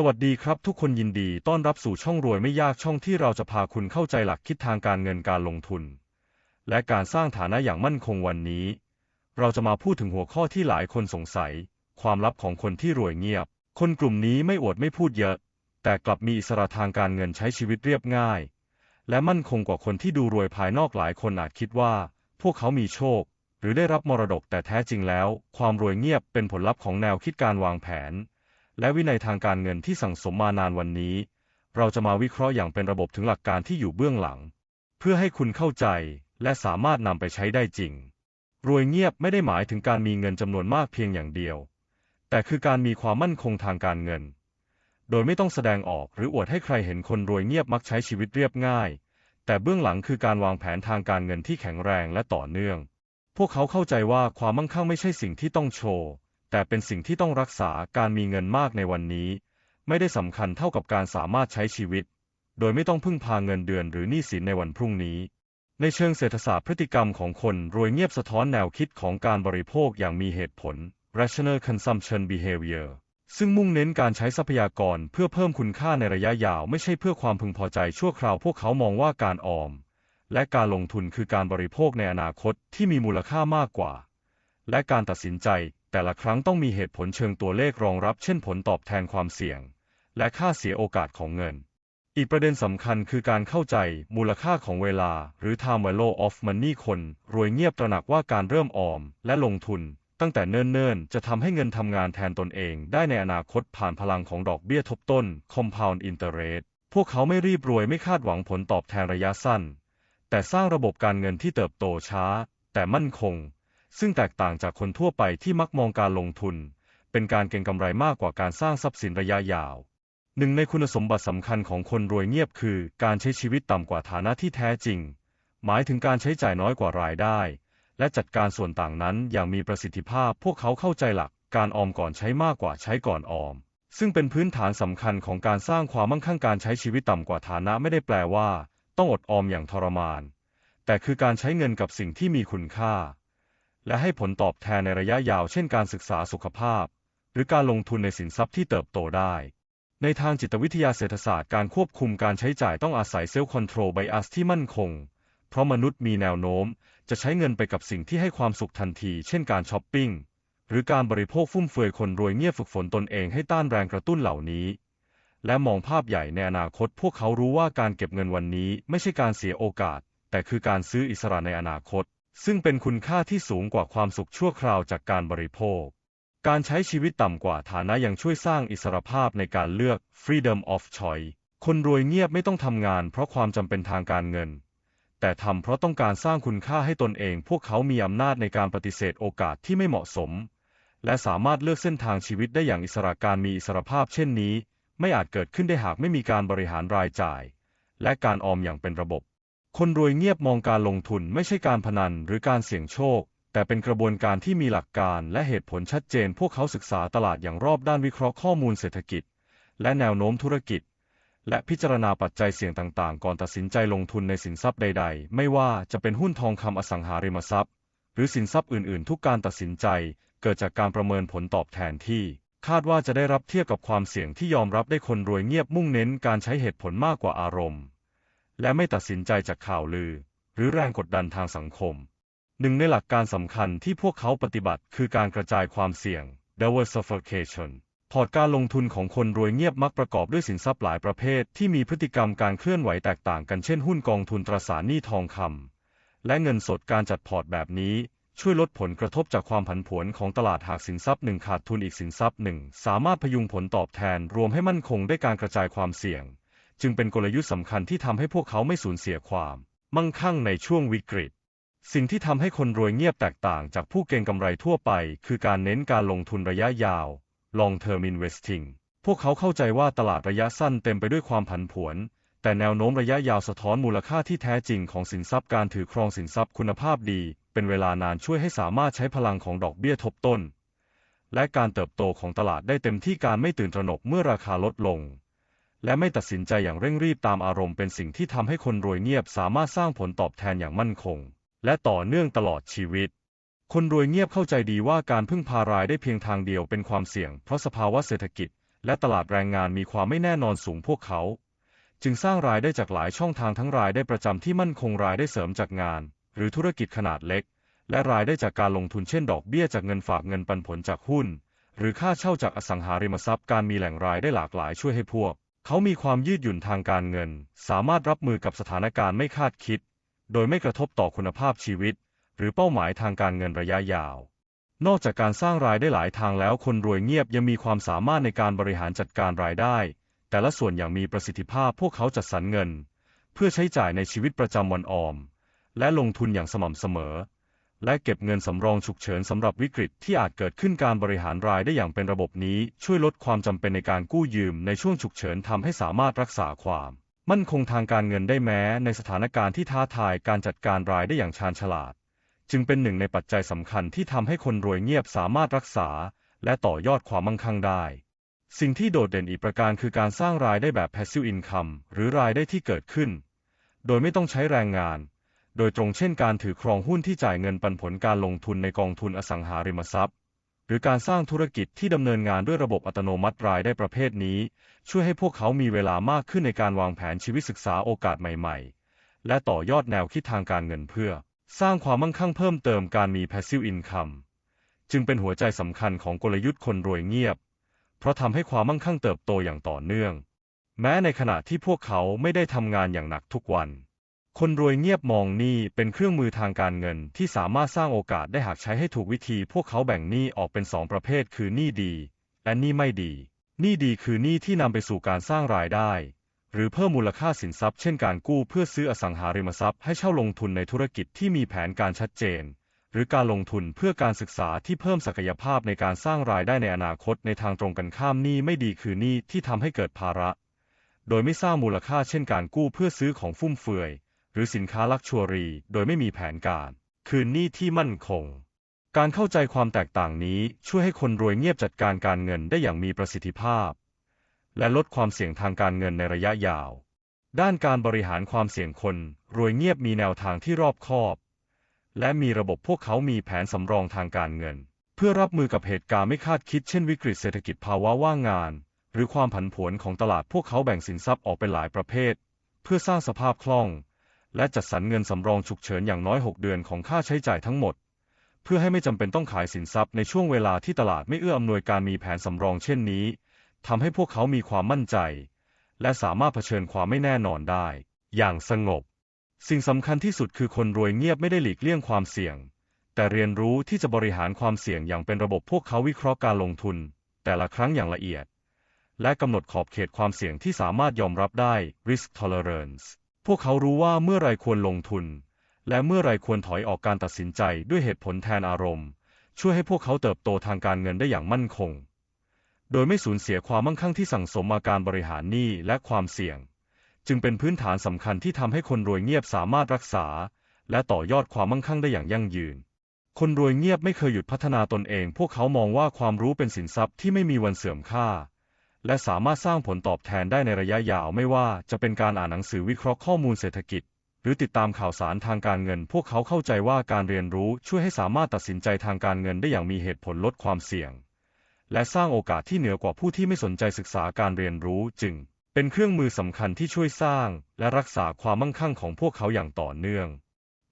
สวัสดีครับทุกคนยินดีต้อนรับสู่ช่องรวยไม่ยากช่องที่เราจะพาคุณเข้าใจหลักคิดทางการเงินการลงทุน และการสร้างฐานะอย่างมั่นคงวันนี้ เราจะมาพูดถึงหัวข้อที่หลายคนสงสัย ความลับของคนที่รวยเงียบ คนกลุ่มนี้ไม่อวดไม่พูดเยอะ แต่กลับมีอิสระทางการเงินใช้ชีวิตเรียบง่าย และมั่นคงกว่าคนที่ดูรวยภายนอกหลายคนอาจคิดว่า พวกเขามีโชค หรือได้รับมรดกแต่แท้จริงแล้ว ความรวยเงียบเป็นผลลัพธ์ของแนวคิดการวางแผน และวินัยทางการเงินที่สั่งสมมานานวันนี้ เราจะมาวิเคราะห์อย่างเป็นระบบถึงหลักการที่อยู่เบื้องหลัง เพื่อให้คุณเข้าใจและสามารถนำไปใช้ได้จริง รวยเงียบไม่ได้หมายถึงการมีเงินจำนวนมากเพียงอย่างเดียว แต่คือการมีความมั่นคงทางการเงิน โดยไม่ต้องแสดงออกหรืออวดให้ใครเห็นคนรวยเงียบมักใช้ชีวิตเรียบง่าย แต่เบื้องหลังคือการวางแผนทางการเงินที่แข็งแรงและต่อเนื่อง พวกเขาเข้าใจว่าความมั่งคั่งไม่ใช่สิ่งที่ต้องโชว์ แต่เป็นสิ่งที่ต้องรักษาการมีเงินมากในวันนี้ ไม่ได้สำคัญเท่ากับการสามารถใช้ชีวิต โดยไม่ต้องพึ่งพาเงินเดือนหรือหนี้สินในวันพรุ่งนี้ ในเชิงเศรษฐศาสตร์พฤติกรรมของคนรวยเงียบสะท้อนแนวคิดของการบริโภคอย่างมีเหตุผล rational consumption behavior ซึ่งมุ่งเน้นการใช้ทรัพยากรเพื่อเพิ่มคุณค่าในระยะยาว ไม่ใช่เพื่อความพึงพอใจชั่วคราวพวกเขามองว่าการออม และการลงทุนคือการบริโภคในอนาคตที่มีมูลค่ามากกว่า และการตัดสินใจ แต่ละครั้งต้องมีเหตุผลเชิงตัวเลขรองรับเช่นผลตอบแทนความเสี่ยง และค่าเสียโอกาสของเงิน อีกประเด็นสำคัญคือการเข้าใจมูลค่าของเวลา หรือ time value of money คนรวยเงียบตระหนักว่าการเริ่มออม และลงทุน ตั้งแต่เนิ่นๆ จะทำให้เงินทำงานแทนตนเอง ได้ในอนาคตผ่านพลังของดอกเบี้ยทบต้น compound interest พวกเขาไม่รีบรวยไม่คาดหวังผลตอบแทนระยะสั้น แต่สร้างระบบการเงินที่เติบโตช้า แต่มั่นคง ซึ่งแตกต่างจากคนทั่วไปที่มักมองการลงทุน เป็นการเก็งกำไรมากกว่าการสร้างทรัพย์สินระยะยาวหนึ่งในคุณสมบัติสำคัญของคนรวยเงียบคือ การใช้ชีวิตต่ำกว่าฐานะที่แท้จริง หมายถึงการใช้จ่ายน้อยกว่ารายได้ และจัดการส่วนต่างนั้นอย่างมีประสิทธิภาพ พวกเขาเข้าใจหลักการออมก่อนใช้มากกว่าใช้ก่อนออม ซึ่งเป็นพื้นฐานสำคัญของการสร้างความมั่งคั่งการใช้ชีวิตต่ำกว่าฐานะไม่ได้แปลว่า ต้องอดออมอย่างทรมาน แต่คือการใช้เงินกับสิ่งที่มีคุณค่า และให้ผลตอบแทนในระยะยาวเช่นการศึกษาสุขภาพ หรือการลงทุนในสินทรัพย์ที่เติบโตได้ ในทางจิตวิทยาเศรษฐศาสตร์การควบคุมการใช้จ่ายต้องอาศัยเซลล์คอนโทรลไบอัสที่มั่นคง เพราะมนุษย์มีแนวโน้ม จะใช้เงินไปกับสิ่งที่ให้ความสุขทันที เช่นการช้อปปิ้งหรือการบริโภคฟุ่มเฟือยคนรวยเงียบฝึกฝนตนเองให้ต้านแรงกระตุ้นเหล่านี้ และมองภาพใหญ่ในอนาคต พวกเขารู้ว่าการเก็บเงินวันนี้ไม่ใช่การเสียโอกาส แต่คือการซื้ออิสระในอนาคต ซึ่งเป็นคุณค่าที่สูงกว่าความสุขชั่วคราวจากการบริโภค การใช้ชีวิตต่ำกว่าฐานะยังช่วยสร้างอิสรภาพในการเลือก freedom of choice คนรวยเงียบไม่ต้องทำงานเพราะความจำเป็นทางการเงิน แต่ทำเพราะต้องการสร้างคุณค่าให้ตนเอง พวกเขามีอำนาจในการปฏิเสธโอกาสที่ไม่เหมาะสม และสามารถเลือกเส้นทางชีวิตได้อย่างอิสระการมีอิสรภาพเช่นนี้ ไม่อาจเกิดขึ้นได้หากไม่มีการบริหารรายจ่าย และการออมอย่างเป็นระบบ คนรวยเงียบมองการลงทุนไม่ใช่การพนันหรือการเสี่ยงโชค แต่เป็นกระบวนการที่มีหลักการและเหตุผลชัดเจน พวกเขาศึกษาตลาดอย่างรอบด้านวิเคราะห์ข้อมูลเศรษฐกิจ และแนวโน้มธุรกิจ และพิจารณาปัจจัยเสี่ยงต่างๆ ก่อนตัดสินใจลงทุนในสินทรัพย์ใด ๆ ไม่ว่าจะเป็นหุ้นทองคำอสังหาริมทรัพย์ หรือสินทรัพย์อื่น ๆ ทุกการตัดสินใจ เกิดจากการประเมินผลตอบแทนที่คาดว่าจะได้รับเทียบกับความเสี่ยงที่ยอมรับได้คนรวยเงียบมุ่งเน้นการใช้เหตุผลมากกว่าอารมณ์ และไม่ตัดสินใจจากข่าวลือ หรือแรงกดดันทางสังคม หนึ่งในหลักการสำคัญที่พวกเขาปฏิบัติคือการกระจายความเสี่ยง diversification พอร์ตการลงทุนของคนรวยเงียบมักประกอบด้วยสินทรัพย์หลายประเภทที่มีพฤติกรรมการเคลื่อนไหวแตกต่างกันเช่นหุ้นกองทุนตราสารหนี้ทองคำและเงินสดการจัดพอร์ตแบบนี้ ช่วยลดผลกระทบจากความผันผวนของตลาดหากสินทรัพย์หนึ่งขาดทุนอีกสินทรัพย์หนึ่งสามารถพยุงผลตอบแทนรวมให้มั่นคงได้การกระจายความเสี่ยง จึงเป็นกลยุทธ์สำคัญที่ทำให้พวกเขาไม่สูญเสียความ มั่งคั่งในช่วงวิกฤต สิ่งที่ทำให้คนรวยเงียบแตกต่างจากผู้เก็งกำไรทั่วไป คือการเน้นการลงทุนระยะยาว long term investing พวกเขาเข้าใจว่าตลาดระยะสั้นเต็มไปด้วยความผันผวน แต่แนวโน้มระยะยาวสะท้อนมูลค่าที่แท้จริงของสินทรัพย์การถือครองสินทรัพย์คุณภาพดี เป็นเวลานานช่วยให้สามารถใช้พลังของดอกเบี้ยทบต้น และการเติบโตของตลาดได้เต็มที่การไม่ตื่นตระหนกเมื่อราคาลดลง และไม่ตัดสินใจอย่างเร่งรีบตามอารมณ์เป็นสิ่งที่ทำให้คนรวยเงียบสามารถสร้างผลตอบแทนอย่างมั่นคง และต่อเนื่องตลอดชีวิต คนรวยเงียบเข้าใจดีว่าการพึ่งพารายได้เพียงทางเดียวเป็นความเสี่ยง เพราะสภาวะเศรษฐกิจ และตลาดแรงงานมีความไม่แน่นอนสูงพวกเขา จึงสร้างรายได้จากหลายช่องทางทั้งรายได้ประจำที่มั่นคงรายได้เสริมจากงาน หรือธุรกิจขนาดเล็ก และรายได้จากการลงทุนเช่น ดอกเบี้ยจากเงินฝากเงินปันผลจากหุ้น หรือค่าเช่าจากอสังหาริมทรัพย์การมีแหล่งรายได้หลากหลายช่วยให้พวก เขามีความยืดหยุ่นทางการเงิน สามารถรับมือกับสถานการณ์ไม่คาดคิด โดยไม่กระทบต่อคุณภาพชีวิต หรือเป้าหมายทางการเงินระยะยาว นอกจากการสร้างรายได้หลายทางแล้ว คนรวยเงียบยังมีความสามารถในการบริหารจัดการรายได้ แต่ละส่วนอย่างมีประสิทธิภาพพวกเขาจัดสรรเงิน เพื่อใช้จ่ายในชีวิตประจำวันออม และลงทุนอย่างสม่ำเสมอ และเก็บเงินสำรองฉุกเฉินสำหรับวิกฤตที่อาจเกิดขึ้นการบริหารรายได้อย่างเป็นระบบนี้ช่วยลดความจำเป็นในการกู้ยืมในช่วงฉุกเฉินทำให้สามารถรักษาความ มั่นคงทางการเงินได้แม้ ในสถานการณ์ที่ท้าทายการจัดการรายได้อย่างชาญฉลาด จึงเป็นหนึ่งในปัจจัยสำคัญที่ทำให้คนรวยเงียบสามารถรักษา และต่อยอดความมั่งคั่งได้ สิ่งที่โดดเด่นอีกประการคือการสร้างรายได้แบบ passive income หรือรายได้ที่เกิดขึ้น โดยไม่ต้องใช้แรงงาน โดยตรงเช่นการถือครองหุ้นที่จ่ายเงินปันผลการลงทุนในกองทุนอสังหาริมทรัพย์ หรือการสร้างธุรกิจที่ดำเนินงานด้วยระบบอัตโนมัติรายได้ประเภทนี้ ช่วยให้พวกเขามีเวลามากขึ้นในการวางแผนชีวิตศึกษาโอกาสใหม่ ๆ และต่อยอดแนวคิดทางการเงินเพื่อ สร้างความมั่งคั่งเพิ่มเติมการมี passive income จึงเป็นหัวใจสำคัญของกลยุทธ์คนรวยเงียบ เพราะทำให้ความมั่งคั่งเติบโตอย่างต่อเนื่อง แม้ในขณะที่พวกเขาไม่ได้ทำงานอย่างหนักทุกวัน คนรวยเงียบมองหนี้เป็นเครื่องมือทางการเงินที่สามารถสร้างโอกาสได้หากใช้ให้ถูกวิธี พวกเขาแบ่งหนี้ออกเป็นสองประเภท คือหนี้ดี และหนี้ไม่ดี หนี้ดีคือหนี้ที่นำไปสู่การสร้างรายได้ หรือเพิ่มมูลค่าสินทรัพย์ เช่นการกู้เพื่อซื้ออสังหาริมทรัพย์ให้เช่าลงทุนในธุรกิจที่มีแผนการชัดเจน หรือการลงทุนเพื่อการศึกษาที่เพิ่มศักยภาพในการสร้างรายได้ในอนาคตในทางตรงกันข้ามหนี้ไม่ดีคือหนี้ที่ทำให้เกิดภาระ โดยไม่สร้างมูลค่าเช่นการกู้เพื่อซื้อของฟุ่มเฟือย หรือสินค้าลักชัวรีโดยไม่มีแผนการ คืนหนี้ที่มั่นคง การเข้าใจความแตกต่างนี้ช่วยให้คนรวยเงียบจัดการการเงินได้อย่างมีประสิทธิภาพ และลดความเสี่ยงทางการเงินในระยะยาว ด้านการบริหารความเสี่ยงคนรวยเงียบมีแนวทางที่รอบคอบ และมีระบบพวกเขามีแผนสำรองทางการเงิน เพื่อรับมือกับเหตุการณ์ไม่คาดคิดเช่นวิกฤตเศรษฐกิจภาวะว่างงานหรือความผันผวนของตลาดพวกเขาแบ่งสินทรัพย์ออกเป็นหลายประเภท เพื่อสร้างสภาพคล่อง และจัดสรรเงินสำรองฉุกเฉินอย่างน้อย 6 เดือนของค่าใช้จ่ายทั้งหมด เพื่อให้ไม่จำเป็นต้องขายสินทรัพย์ในช่วงเวลาที่ตลาดไม่เอื้ออำนวยการมีแผนสำรองเช่นนี้ทำให้พวกเขามีความมั่นใจ และสามารถเผชิญความไม่แน่นอนได้ อย่างสงบ สิ่งสำคัญที่สุดคือคนรวยเงียบไม่ได้หลีกเลี่ยงความเสี่ยง แต่เรียนรู้ที่จะบริหารความเสี่ยงอย่างเป็นระบบพวกเขาวิเคราะห์การลงทุน แต่ละครั้งอย่างละเอียด และกำหนดขอบเขตความเสี่ยงที่สามารถยอมรับได้ risk tolerance พวกเขารู้ว่าเมื่อไรควรลงทุน และเมื่อไรควรถอยออกการตัดสินใจด้วยเหตุผลแทนอารมณ์ ช่วยให้พวกเขาเติบโตทางการเงินได้อย่างมั่นคง โดยไม่สูญเสียความมั่งคั่งที่สั่งสมมาการบริหารหนี้และความเสี่ยง จึงเป็นพื้นฐานสำคัญที่ทำให้คนรวยเงียบสามารถรักษา และต่อยอดความมั่งคั่งได้อย่างยั่งยืน คนรวยเงียบไม่เคยหยุดพัฒนาตนเอง พวกเขามองว่าความรู้เป็นสินทรัพย์ที่ไม่มีวันเสื่อมค่า และสามารถสร้างผลตอบแทนได้ในระยะยาวไม่ว่าจะเป็นการอ่านหนังสือวิเคราะห์ข้อมูลเศรษฐกิจ หรือติดตามข่าวสารทางการเงิน พวกเขาเข้าใจว่าการเรียนรู้ช่วยให้สามารถตัดสินใจทางการเงินได้อย่างมีเหตุผลลดความเสี่ยง และสร้างโอกาสที่เหนือกว่าผู้ที่ไม่สนใจศึกษาการเรียนรู้จึง เป็นเครื่องมือสำคัญที่ช่วยสร้าง และรักษาความมั่งคั่งของพวกเขาอย่างต่อเนื่อง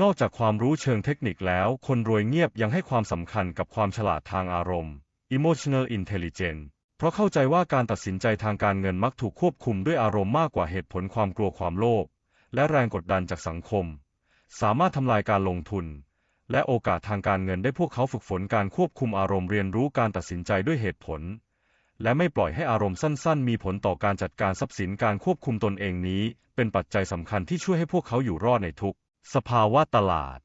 นอกจากความรู้เชิงเทคนิคแล้ว คนรวยเงียบยังให้ความสำคัญกับความฉลาดทางอารมณ์ emotional intelligence เพราะเข้าใจว่าการตัดสินใจทางการเงินมักถูกควบคุมด้วยอารมณ์มากกว่าเหตุผลความกลัวความโลภและแรงกดดันจากสังคม สามารถทำลายการลงทุน และโอกาสทางการเงินได้พวกเขาฝึกฝนการควบคุมอารมณ์เรียนรู้การตัดสินใจด้วยเหตุผล และไม่ปล่อยให้อารมณ์สั้น ๆ มีผลต่อการจัดการทรัพย์สินการควบคุมตนเองนี้ เป็นปัจจัยสำคัญที่ช่วยให้พวกเขาอยู่รอดในทุก สภาวะตลาด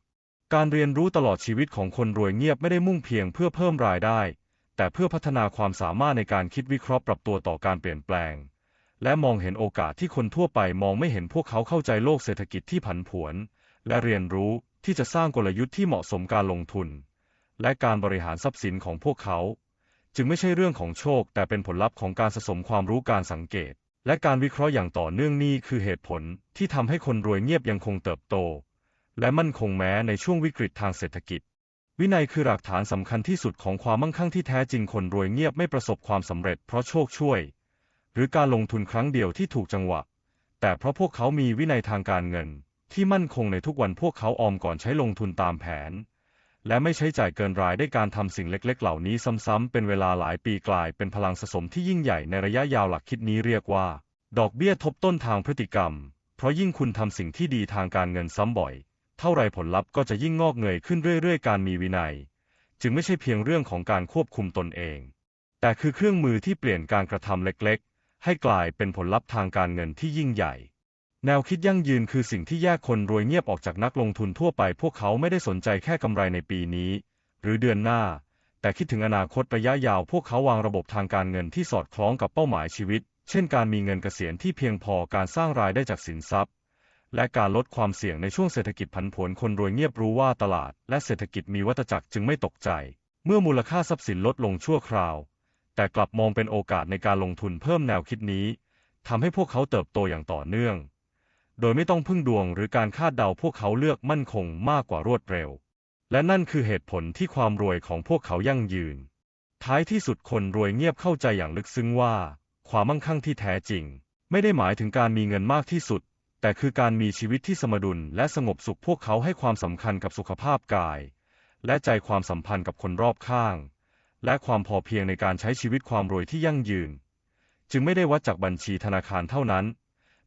การเรียนรู้ตลอดชีวิตของคนรวยเงียบไม่ได้มุ่งเพียงเพื่อเพิ่มรายได้ แต่เพื่อพัฒนาความสามารถในการคิดวิเคราะห์ปรับตัวต่อการเปลี่ยนแปลง และมองเห็นโอกาสที่คนทั่วไปมองไม่เห็นพวกเขาเข้าใจโลกเศรษฐกิจที่ผันผวน และเรียนรู้ที่จะสร้างกลยุทธ์ที่เหมาะสมการลงทุน และการบริหารทรัพย์สินของพวกเขา จึงไม่ใช่เรื่องของโชค แต่เป็นผลลัพธ์ของการสะสมความรู้การสังเกต และการวิเคราะห์อย่างต่อเนื่องนี่คือเหตุผลที่ทำให้คนรวยเงียบยังคงเติบโต และมั่นคงแม้ในช่วงวิกฤตทางเศรษฐกิจ วินัยคือหลักฐานสำคัญที่สุดของความมั่งคั่งที่แท้จริงคนรวยเงียบไม่ประสบความสำเร็จเพราะโชคช่วย หรือการลงทุนครั้งเดียวที่ถูกจังหวะ แต่เพราะพวกเขามีวินัยทางการเงิน ที่มั่นคงในทุกวันพวกเขาออมก่อนใช้ลงทุนตามแผน และไม่ใช้จ่ายเกินรายได้การทำสิ่งเล็ก ๆ เหล่านี้ซ้ำๆเป็นเวลาหลายปีกลายเป็นพลังสะสมที่ยิ่งใหญ่ในระยะยาวหลักคิดนี้เรียกว่า ดอกเบี้ยทบต้นทางพฤติกรรม เพราะยิ่งคุณทำสิ่งที่ดีทางการเงินซ้ำบ่อย เท่าไรผลลัพธ์ก็จะยิ่งงอกเงยขึ้นเรื่อยๆ การมีวินัย จึงไม่ใช่เพียงเรื่องของการควบคุมตนเอง แต่คือเครื่องมือที่เปลี่ยนการกระทำเล็กๆ ให้กลายเป็นผลลัพธ์ทางการเงินที่ยิ่งใหญ่ แนวคิดยั่งยืนคือสิ่งที่แยกคนรวยเงียบออกจากนักลงทุนทั่วไป พวกเขาไม่ได้สนใจแค่กำไรในปีนี้ หรือเดือนหน้า แต่คิดถึงอนาคตระยะยาว พวกเขาวางระบบทางการเงินที่สอดคล้องกับเป้าหมายชีวิต เช่น การมีเงินเกษียณที่เพียงพอการสร้างรายได้จากสินทรัพย์ และการลดความเสี่ยงในช่วงเศรษฐกิจผันผวนคนรวยเงียบรู้ว่าตลาดและเศรษฐกิจมีวัฏจักรจึงไม่ตกใจ เมื่อมูลค่าทรัพย์สินลดลงชั่วคราว แต่กลับมองเป็นโอกาสในการลงทุนเพิ่มแนวคิดนี้ทำให้พวกเขาเติบโตอย่างต่อเนื่อง โดยไม่ต้องพึ่งดวงหรือการคาดเดาพวกเขาเลือกมั่นคงมากกว่ารวดเร็ว และนั่นคือเหตุผลที่ความรวยของพวกเขายั่งยืน ท้ายที่สุดคนรวยเงียบเข้าใจอย่างลึกซึ้งว่า ความมั่งคั่งที่แท้จริง ไม่ได้หมายถึงการมีเงินมากที่สุด แต่คือการมีชีวิตที่สมดุลและสงบสุขพวกเขาให้ความสำคัญกับสุขภาพกาย และใจความสัมพันธ์กับคนรอบข้าง และความพอเพียงในการใช้ชีวิตความรวยที่ยั่งยืน จึงไม่ได้วัดจากบัญชีธนาคารเท่านั้น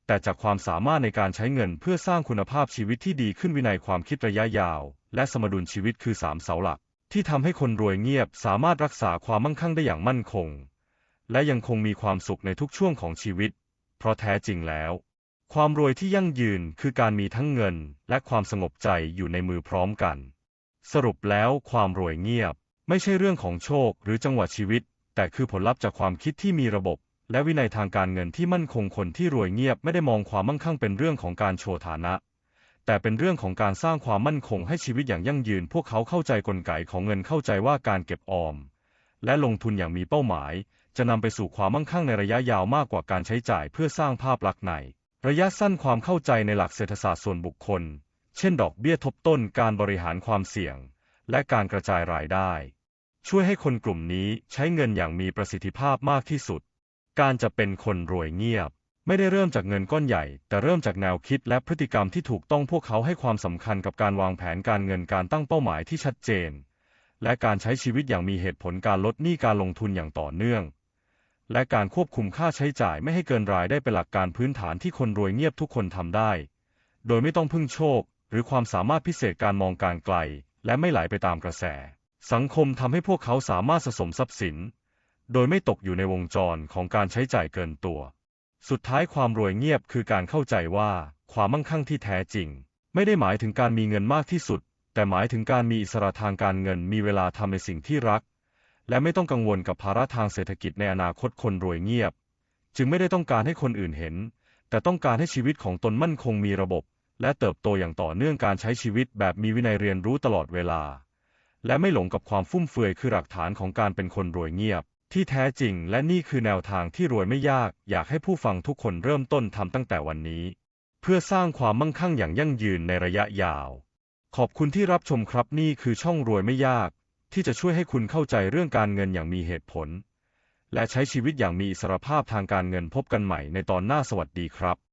แต่จากความสามารถในการใช้เงินเพื่อสร้างคุณภาพชีวิตที่ดีขึ้นวินัยความคิดระยะยาว และสมดุลชีวิตคือสามเสาหลัก ที่ทำให้คนรวยเงียบสามารถรักษาความมั่งคั่งได้อย่างมั่นคง และยังคงมีความสุขในทุกช่วงของชีวิต เพราะแท้จริงแล้ว ความรวยที่ยั่งยืนคือการมีทั้งเงินและความสงบใจอยู่ในมือพร้อมกัน สรุปแล้วความรวยเงียบ ไม่ใช่เรื่องของโชคหรือจังหวะชีวิต แต่คือผลลัพธ์จากความคิดที่มีระบบ และวินัยทางการเงินที่มั่นคงคนที่รวยเงียบไม่ได้มองความมั่งคั่งเป็นเรื่องของการโชว์ฐานะ แต่เป็นเรื่องของการสร้างความมั่นคงให้ชีวิตอย่างยั่งยืน พวกเขาเข้าใจกลไกของเงินเข้าใจว่าการเก็บออม และลงทุนอย่างมีเป้าหมาย จะนำไปสู่ความมั่งคั่งในระยะยาวมากกว่าการใช้จ่ายเพื่อสร้างภาพลักษณ์ใน ระยะสั้นความเข้าใจในหลักเศรษฐศาสตร์ส่วนบุคคล เช่น ดอกเบี้ยทบต้นการบริหารความเสี่ยง และการกระจายรายได้ ช่วยให้คนกลุ่มนี้ใช้เงินอย่างมีประสิทธิภาพมากที่สุด การจะเป็นคนรวยเงียบ ไม่ได้เริ่มจากเงินก้อนใหญ่ แต่เริ่มจากแนวคิดและพฤติกรรมที่ถูกต้องพวกเขาให้ความสำคัญกับการวางแผนการเงินการตั้งเป้าหมายที่ชัดเจน และการใช้ชีวิตอย่างมีเหตุผลการลดหนี้การลงทุนอย่างต่อเนื่อง และการควบคุมค่าใช้จ่ายไม่ให้เกินรายได้เป็นหลักการพื้นฐานที่คนรวยเงียบทุกคนทำได้ โดยไม่ต้องพึ่งโชค หรือความสามารถพิเศษการมองการไกล และไม่ไหลไปตามกระแส สังคมทำให้พวกเขาสามารถสะสมทรัพย์สิน โดยไม่ตกอยู่ในวงจรของการใช้จ่ายเกินตัว สุดท้ายความรวยเงียบคือการเข้าใจว่า ความมั่งคั่งที่แท้จริง ไม่ได้หมายถึงการมีเงินมากที่สุด แต่หมายถึงการมีอิสระทางการเงินมีเวลาทำในสิ่งที่รัก และไม่ต้องกังวลกับภาระทางเศรษฐกิจในอนาคตคนรวยเงียบ จึงไม่ได้ต้องการให้คนอื่นเห็น แต่ต้องการให้ชีวิตของตนมั่นคงมีระบบ และเติบโตอย่างต่อเนื่องการใช้ชีวิตแบบมีวินัยเรียนรู้ตลอดเวลา และไม่หลงกับความฟุ่มเฟือยคือหลักฐานของการเป็นคนรวยเงียบ ที่แท้จริง และนี่คือแนวทางที่รวยไม่ยาก อยากให้ผู้ฟังทุกคนเริ่มต้นทำตั้งแต่วันนี้ เพื่อสร้างความมั่งคั่งอย่างยั่งยืนในระยะยาว ขอบคุณที่รับชมครับนี่คือช่องรวยไม่ยาก ที่จะช่วยให้คุณเข้าใจเรื่องการเงินอย่างมีเหตุผล และใช้ชีวิตอย่างมีอิสรภาพทางการเงินพบกันใหม่ในตอนหน้าสวัสดีครับ